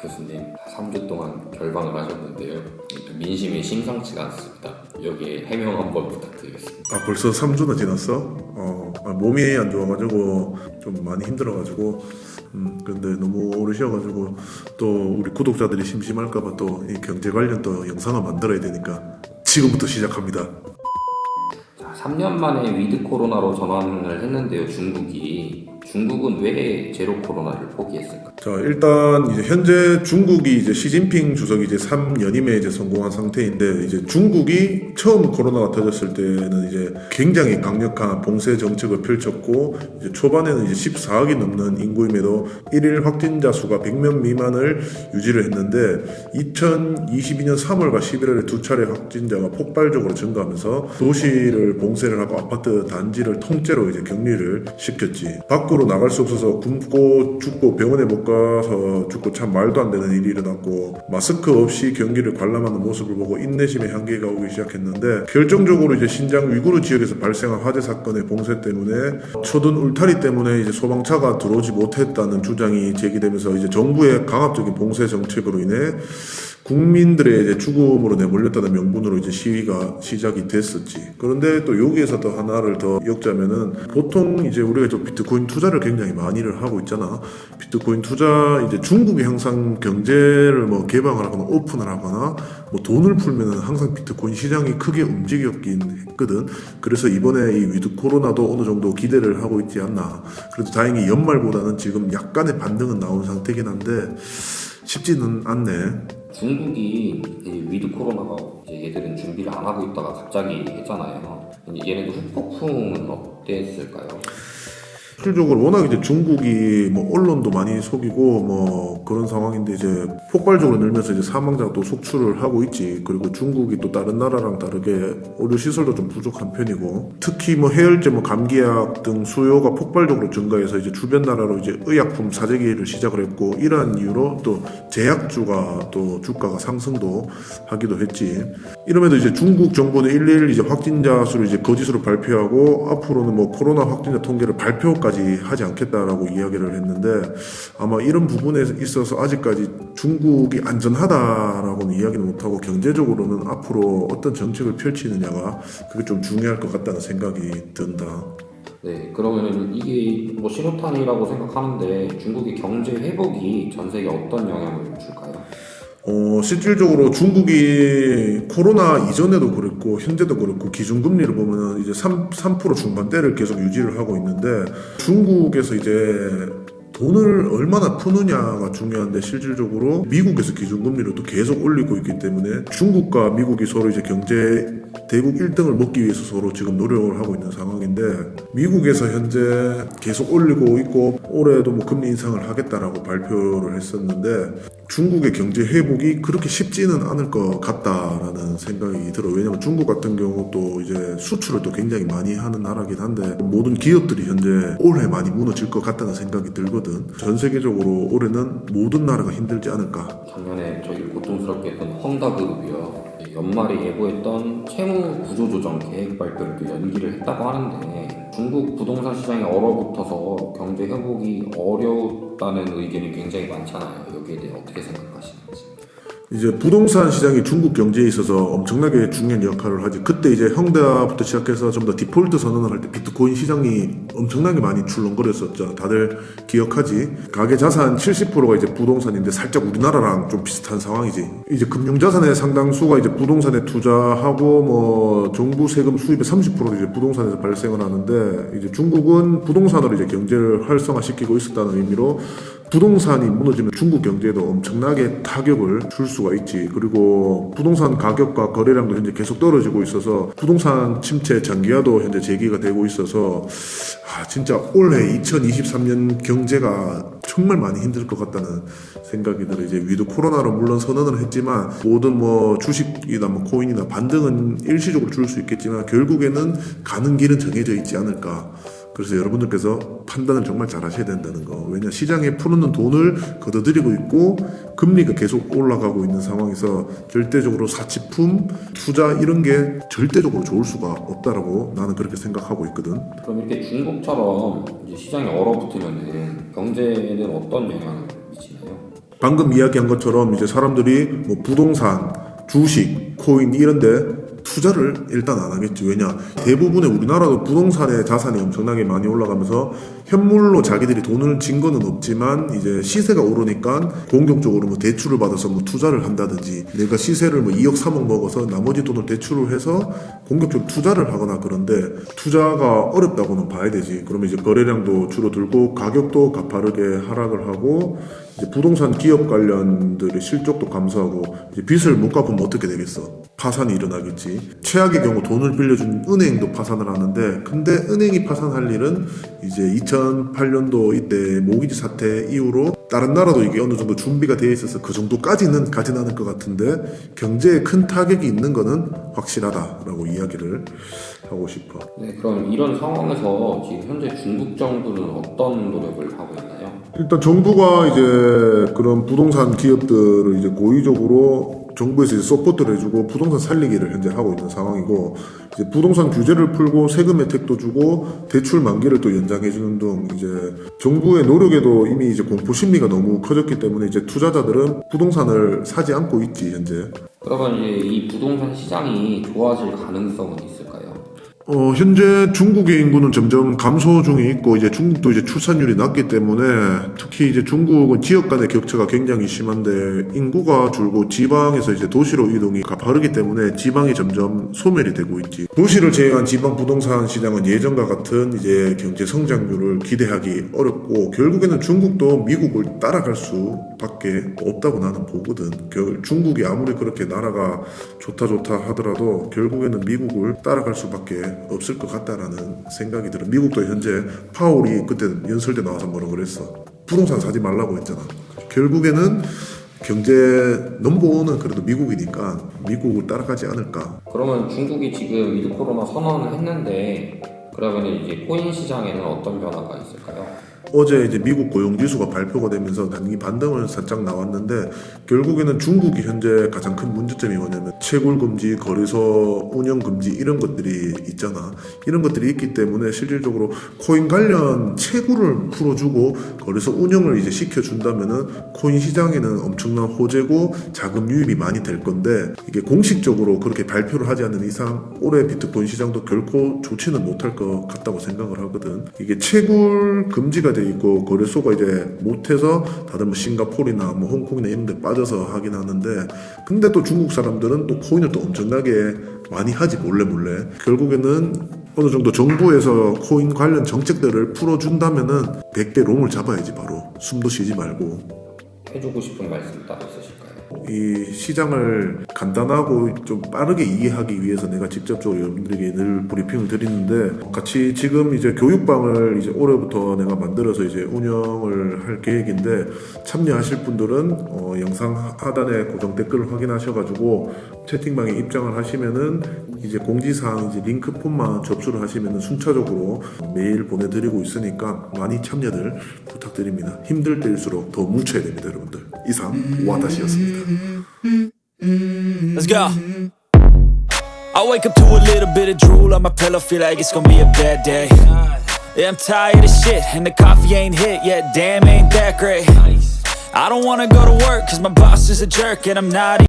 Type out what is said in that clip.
교수님 3주 동안 결방을 하셨는데요. 민심이 심상치가 않습니다. 여기에 해명 한번 부탁드리겠습니다. 아 벌써 3주나 지났어? 어 아, 몸이 안 좋아가지고 좀 많이 힘들어가지고 음 근데 너무 오래 쉬어가지고 또 우리 구독자들이 심심할까봐 또 이 경제 관련 또 영상을 만들어야 되니까 지금부터 시작합니다. 자, 3년 만에 위드 코로나로 전환을 했는데요. 중국이 중국은 왜 제로 코로나를 포기했을까? 자 일단 이제 현재 중국이 이제 시진핑 주석이 이제 3연임에 이제 성공한 상태인데 이제 중국이 처음 코로나가 터졌을 때는 이제 굉장히 강력한 봉쇄 정책을 펼쳤고 이제 초반에는 이제 14억이 넘는 인구임에도 일일 확진자 수가 100명 미만을 유지를 했는데 2022년 3월과 11월에 두 차례 확진자가 폭발적으로 증가하면서 도시를 봉쇄를 하고 아파트 단지를 통째로 이제 격리를 시켰지. 밖으로 나갈 수 없어서 굶고 죽고 병원에 못 가서 죽고 참 말도 안 되는 일이 일어났고 마스크 없이 경기를 관람하는 모습을 보고 인내심의 한계가 오기 시작했는데 결정적으로 이제 신장 위구르 지역에서 발생한 화재 사건의 봉쇄 때문에 초든 울타리 때문에 이제 소방차가 들어오지 못했다는 주장이 제기되면서 이제 정부의 강압적인 봉쇄 정책으로 인해 국민들의 이제 죽음으로 내몰렸다는 명분으로 이제 시위가 시작이 됐었지. 그런데 또 여기에서 더 하나를 더 엮자면은 보통 이제 우리가 또 비트코인 투자를 굉장히 많이를 하고 있잖아. 비트코인 투자 이제 중국이 항상 경제를 뭐 개방을 하거나 오픈을 하거나 뭐 돈을 풀면은 항상 비트코인 시장이 크게 움직였긴 했거든. 그래서 이번에 이 위드 코로나도 어느 정도 기대를 하고 있지 않나. 그래도 다행히 연말보다는 지금 약간의 반등은 나온 상태긴 한데 쉽지는 않네. 중국이 이 위드 코로나가 이제 얘들은 준비를 안 하고 있다가 갑자기 했잖아요. 얘네도 후폭풍은 어땠을까요? 실질적으로 워낙 이제 중국이 뭐 언론도 많이 속이고 뭐 그런 상황인데 이제 폭발적으로 늘면서 이제 사망자가 또 속출을 하고 있지. 그리고 중국이 또 다른 나라랑 다르게 의료 시설도 좀 부족한 편이고 특히 뭐 해열제 뭐 감기약 등 수요가 폭발적으로 증가해서 이제 주변 나라로 이제 의약품 사재기를 시작을 했고 이러한 이유로 또 제약주가 또 주가가 상승도 하기도 했지. 이러면서 이제 중국 정부는 일일 이제 확진자 수를 이제 거짓으로 발표하고 앞으로는 뭐 코로나 확진자 통계를 발표까지 하지 않겠다라고 이야기를 했는데 아마 이런 부분에 있어서 아직까지 중국이 안전하다라고는 이야기는 못하고 경제적으로는 앞으로 어떤 정책을 펼치느냐가 그게 좀 중요할 것 같다는 생각이 든다. 네, 그러면은 이게 뭐 신호탄이라고 생각하는데 중국의 경제 회복이 전 세계에 어떤 영향을 줄까요? 어, 실질적으로 중국이 코로나 이전에도 그랬고, 현재도 그렇고, 기준금리를 보면은 이제 3, 3% 중반대를 계속 유지를 하고 있는데, 중국에서 이제 돈을 얼마나 푸느냐가 중요한데 실질적으로 미국에서 기준금리를 또 계속 올리고 있기 때문에 중국과 미국이 서로 이제 경제 대국 1등을 먹기 위해서 서로 지금 노력을 하고 있는 상황인데 미국에서 현재 계속 올리고 있고 올해도 뭐 금리 인상을 하겠다라고 발표를 했었는데 중국의 경제 회복이 그렇게 쉽지는 않을 것 같다라는 생각이 들어. 왜냐면 중국 같은 경우도 이제 수출을 또 굉장히 많이 하는 나라긴 한데 모든 기업들이 현재 올해 많이 무너질 것 같다는 생각이 들거든. 전 세계적으로 올해는 모든 나라가 힘들지 않을까. 작년에 저희를 고통스럽게 했던 헝다 그룹이요. 연말에 예고했던 채무 구조조정 계획 발표를 또 연기를 했다고 하는데 중국 부동산 시장이 얼어붙어서 경제 회복이 어렵다는 의견이 굉장히 많잖아요. 여기에 대해 어떻게 생각하시는지. 이제 부동산 시장이 중국 경제에 있어서 엄청나게 중요한 역할을 하지. 그때 이제 형다부터 시작해서 좀더 디폴트 선언을 할 때 비트코인 시장이 엄청나게 많이 출렁거렸었죠. 다들 기억하지? 가계 자산 70%가 이제 부동산인데 살짝 우리나라랑 좀 비슷한 상황이지. 이제 금융 자산의 상당수가 이제 부동산에 투자하고 뭐 정부 세금 수입의 30%도 이제 부동산에서 발생을 하는데 이제 중국은 부동산으로 이제 경제를 활성화시키고 있었다는 의미로 부동산이 무너지면 중국 경제에도 엄청나게 타격을 줄 수가 있지. 그리고 부동산 가격과 거래량도 현재 계속 떨어지고 있어서 부동산 침체 장기화도 현재 제기가 되고 있어서 아, 진짜 올해 2023년 경제가 정말 많이 힘들 것 같다는 생각이 들어. 이제 위드 코로나로 물론 선언을 했지만 모든 뭐 주식이나 뭐 코인이나 반등은 일시적으로 줄 수 있겠지만 결국에는 가는 길은 정해져 있지 않을까. 그래서 여러분들께서 판단을 정말 잘 하셔야 된다는 거. 왜냐, 시장에 풀어놓는 돈을 걷어들이고 있고, 금리가 계속 올라가고 있는 상황에서 절대적으로 사치품, 투자 이런 게 절대적으로 좋을 수가 없다라고 나는 그렇게 생각하고 있거든. 그럼 이렇게 중국처럼 이제 시장이 얼어붙으면은 경제에는 어떤 영향을 미치나요? 방금 이야기한 것처럼 이제 사람들이 뭐 부동산, 주식, 코인 이런데 투자를 일단 안 하겠지. 왜냐? 대부분의 우리나라도 부동산의 자산이 엄청나게 많이 올라가면서 현물로 자기들이 돈을 진 거는 없지만 이제 시세가 오르니까 공격적으로 뭐 대출을 받아서 뭐 투자를 한다든지 내가 시세를 뭐 2억 3억 먹어서 나머지 돈을 대출을 해서 공격적으로 투자를 하거나 그런데 투자가 어렵다고는 봐야 되지. 그러면 이제 거래량도 줄어들고 가격도 가파르게 하락을 하고 이제 부동산 기업 관련들의 실적도 감소하고 이제 빚을 못 갚으면 어떻게 되겠어? 파산이 일어나겠지. 최악의 경우 돈을 빌려준 은행도 파산을 하는데 근데 은행이 파산할 일은 이제 2008년도 이때 모기지 사태 이후로 다른 나라도 이게 어느 정도 준비가 되어 있어서 그 정도까지는 가진 않을 것 같은데 경제에 큰 타격이 있는 거는 확실하다라고 이야기를 하고 싶어. 네, 그럼 이런 상황에서 지금 현재 중국 정부는 어떤 노력을 하고 있나요? 일단 정부가 이제 그런 부동산 기업들을 이제 고의적으로 정부에서 이제 서포트를 해주고 부동산 살리기를 현재 하고 있는 상황이고 이제 부동산 규제를 풀고 세금 혜택도 주고 대출 만기를 또 연장해주는 등 이제 정부의 노력에도 이미 이제 공포 심리가 너무 커졌기 때문에 이제 투자자들은 부동산을 사지 않고 있지 현재. 그러면 이제 이 부동산 시장이 좋아질 가능성은 있을까요? 어, 현재 중국의 인구는 점점 감소 중에 있고, 이제 중국도 이제 출산율이 낮기 때문에, 특히 이제 중국은 지역 간의 격차가 굉장히 심한데, 인구가 줄고 지방에서 이제 도시로 이동이 가파르기 때문에 지방이 점점 소멸이 되고 있지. 도시를 제외한 지방 부동산 시장은 예전과 같은 이제 경제 성장률을 기대하기 어렵고, 결국에는 중국도 미국을 따라갈 수밖에 없다고 나는 보거든. 결- 중국이 아무리 그렇게 나라가 좋다 좋다 하더라도, 결국에는 미국을 따라갈 수밖에 없을 것 같다라는 생각이 들어. 미국도 현재 파월이 그때 연설때 나와서 뭐라 그랬어. 부동산 사지 말라고 했잖아. 결국에는 경제 넘버원은 그래도 미국이니까 미국을 따라가지 않을까. 그러면 중국이 지금 위드 코로나 선언을 했는데 그러면 이제 코인 시장에는 어떤 변화가 있을까요? 어제 이제 미국 고용지수가 발표가 되면서 단기 반등을 살짝 나왔는데 결국에는 중국이 현재 가장 큰 문제점이 뭐냐면 채굴 금지, 거래소 운영 금지 이런 것들이 있잖아. 이런 것들이 있기 때문에 실질적으로 코인 관련 채굴을 풀어주고 거래소 운영을 이제 시켜준다면은 코인 시장에는 엄청난 호재고 자금 유입이 많이 될 건데 이게 공식적으로 그렇게 발표를 하지 않는 이상 올해 비트코인 시장도 결코 좋지는 못할 것 같다고 생각을 하거든. 이게 채굴 금지가 돼 있고 거래소가 이제 못해서 다들 뭐 싱가포르나 뭐 홍콩이나 이런 데 빠져서 하긴 하는데 근데 또 중국 사람들은 또 코인을 또 엄청나게 많이 하지 몰래 몰래. 결국에는 어느 정도 정부에서 코인 관련 정책들을 풀어준다면은 100대 롱을 잡아야지 바로. 숨도 쉬지 말고 해주고 싶은 말씀 따로 있으실까요? 이 시장을 간단하고 좀 빠르게 이해하기 위해서 내가 직접적으로 여러분들에게 늘 브리핑을 드리는데 같이 지금 이제 교육방을 이제 올해부터 내가 만들어서 이제 운영을 할 계획인데 참여하실 분들은 어, 영상 하단에 고정 댓글을 확인하셔가지고 채팅방에 입장을 하시면은 이제 공지사항 이제 링크 폼만 접수를 하시면은 순차적으로 메일 보내드리고 있으니까 많이 참여들 부탁드립니다. 힘들 때일수록 더 뭉쳐야 됩니다, bölümdü. いざお渡しをする Let's go! I wake up to a little bit of drool on my pillow, feel like it's gonna be a bad day. Yeah, I'm tired of shit, and the coffee ain't hit yet, damn, ain't that great. I don't wanna go to work, cause my boss is a jerk, and I'm not